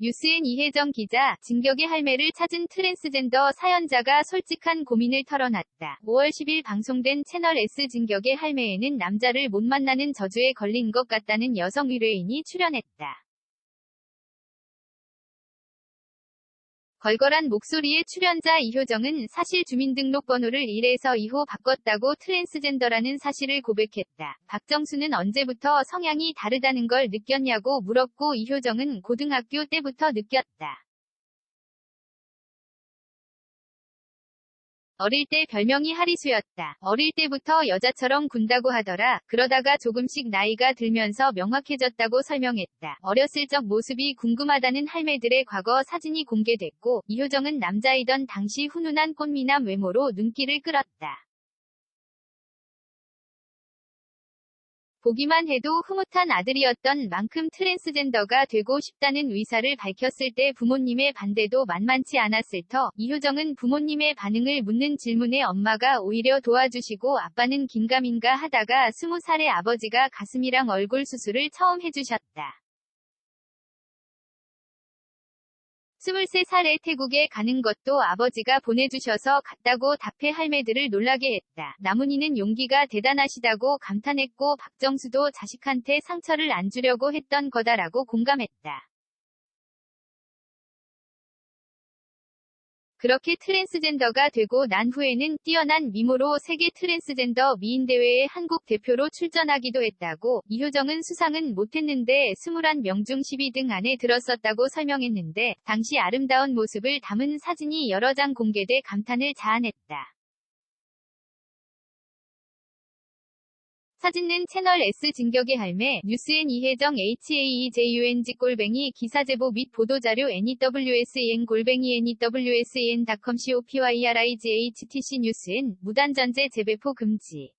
뉴스엔 이혜정 기자, 진격의 할매를 찾은 트랜스젠더 사연자가 솔직한 고민을 털어놨다. 5월 10일 방송된 채널 S 진격의 할매에는 남자를 못 만나는 저주에 걸린 것 같다는 여성 의뢰인이 출연했다. 걸걸한 목소리의 출연자 이효정은 사실 주민등록번호를 1에서 2호 바꿨다고 트랜스젠더라는 사실을 고백했다. 박정수는 언제부터 성향이 다르다는 걸 느꼈냐고 물었고 이효정은 고등학교 때부터 느꼈다. 어릴 때 별명이 하리수였다. 어릴 때부터 여자처럼 군다고 하더라. 그러다가 조금씩 나이가 들면서 명확해졌다고 설명했다. 어렸을 적 모습이 궁금하다는 할매들의 과거 사진이 공개됐고, 이효정은 남자이던 당시 훈훈한 꽃미남 외모로 눈길을 끌었다. 보기만 해도 흐뭇한 아들이었던 만큼 트랜스젠더가 되고 싶다는 의사를 밝혔을 때 부모님의 반대도 만만치 않았을 터, 이효정은 부모님의 반응을 묻는 질문에 엄마가 오히려 도와주시고 아빠는 긴가민가 하다가 20살의 아버지가 가슴이랑 얼굴 수술을 처음 해주셨다. 23살에 태국에 가는 것도 아버지가 보내주셔서 갔다고 답해 할매들을 놀라게 했다. 나문희는 용기가 대단하시다고 감탄했고 박정수도 자식한테 상처를 안 주려고 했던 거다라고 공감했다. 그렇게 트랜스젠더가 되고 난 후에는 뛰어난 미모로 세계 트랜스젠더 미인 대회에 한국 대표로 출전하기도 했다고 이효정은 수상은 못했는데 21명 중 10위 등 안에 들었었다고 설명했는데 당시 아름다운 모습을 담은 사진이 여러 장 공개돼 감탄을 자아냈다. 사진은 채널 S 진격의 할매, 뉴스엔 이혜정 HAEJUNG 골뱅이 기사 제보 및 보도자료 NEWSN 골뱅이 NEWSN.com COPYRIGHTC 뉴스엔 무단전제 재배포 금지